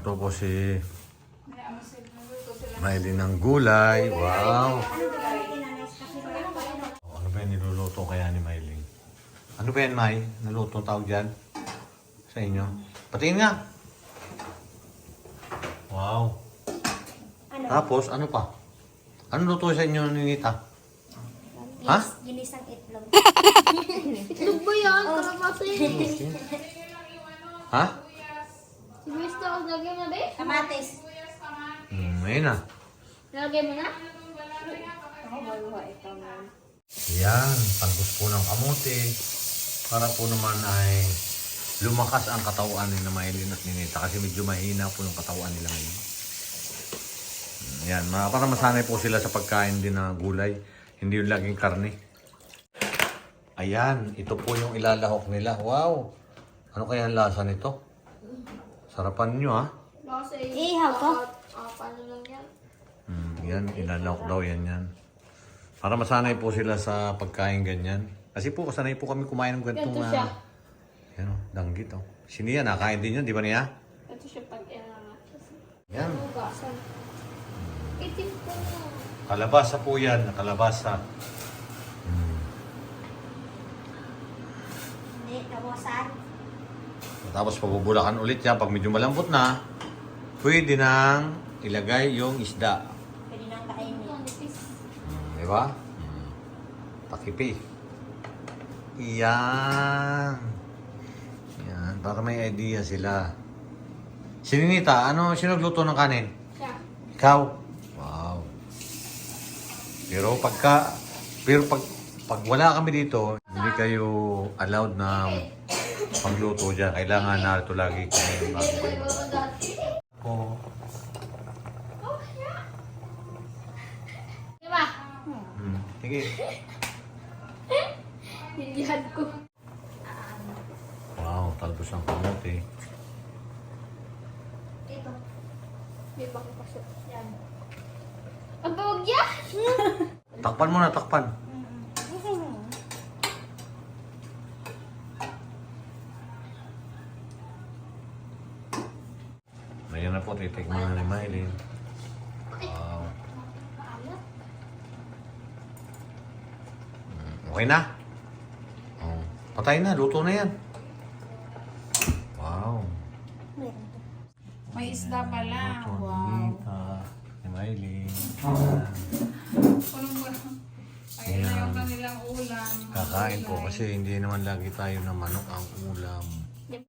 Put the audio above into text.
Nagluto po si Maylin ng gulay. Wow! Ano ba yung niluluto kaya ni Maylin? Ano ba yan, May? Naluto tawag dyan? Sa inyo? Patingin nga! Wow! Ano? Tapos, ano pa? Ano luto sa inyo ni Nita? Ha? Ginis ang itlog. Itlog ba yan? Kalabasa yun. Ha? Lagyan mo din? Kamatis. Hmm, ayun na. Lagyan mo na? Yan, talbos po ng kamote. Para po naman ay lumakas ang katawan ni na Maylin at ni Nita kasi medyo mahina po yung katawan nila ngayon. Mm, Yan, para masanay po sila sa pagkain din ng gulay. Hindi yung laging karne. Ayan, ito po yung ilalahok nila. Wow! Ano kaya ang lasa nito? Sarapan nyo ah. Yun. Ihaw? Ah, paano lang yan? Mm, yan, ilalahok daw yan yan. Para masanay po sila sa pagkain ganyan. Kasi po, sanay po kami kumain ng ganitong... Ganito siya. ah, yan o, danggit o. Si Nia, nakain din yan, di ba Nia? Ito siya pag inangat. Yan. Hugasan. Itim ko na. Kalabasa po yan, kalabasa. Mm. Hindi, nawasan. Tapos pabubulakan ulit yan. Pag medyo malambot na, pwede nang ilagay yung isda. Pwede nang kainin. Di ba? Mm. Pakipi. Yan. Yan, para may idea sila. Sininita, ano, sino nagluto ng kanin? Siya. Ikaw? Wow. Pero pagka, pero pag, pag wala kami dito, hindi kayo allowed na magluto dyan. Kailangan narito lagi kami bago kayo. Iba ko dati. Ako, Diba? hmm, sige. Hindihan ko. Wow, talbos ng kamote. Ito. Di ba ko pasok? Yan. Ang bawag yan! Takpan mo na, takpan. Ayan na po, titikman na ni Mylene. Wow. Mm, Okay na? Oh, patay na, luto na yan. Wow. May isda pala. Luto Wow. Nita, ni Mylene. Ayun na yung kanilang ulam. Kakain po kasi hindi naman lagi tayo na manok ang ulam.